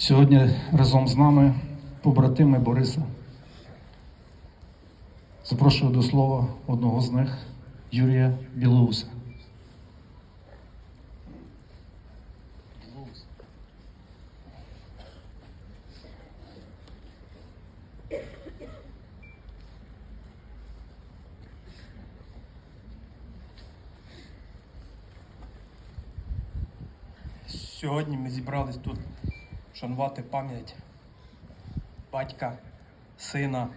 Сьогодні разом з нами побратими Бориса. Запрошую до слова одного з них Юрія Білоуса. Сьогодні ми зібрались тут шанувати пам'ять батька, сина,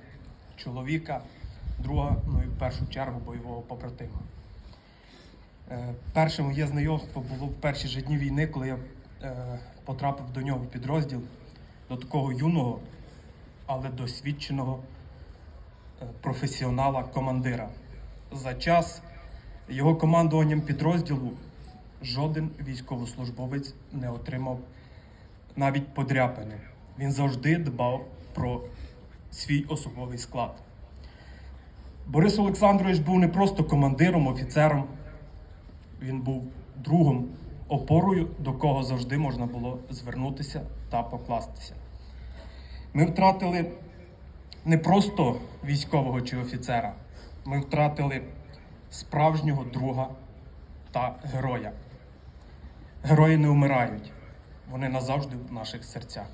чоловіка, друга, ну і в першу чергу бойового побратима. Е, Перше моє знайомство було в перші ж дні війни, коли я е, потрапив до нього в підрозділ, до такого юного, але досвідченого е, професіонала, командира. За час його командуванням підрозділу жоден військовослужбовець не отримав навіть подряпини. Він завжди дбав про свій особовий склад. Борис Олександрович був не просто командиром, офіцером, він був другом, опорою, до кого завжди можна було звернутися та покластися. Ми втратили не просто військового чи офіцера, ми втратили справжнього друга та героя. Герої не вмирають, вони назавжди в наших серцях.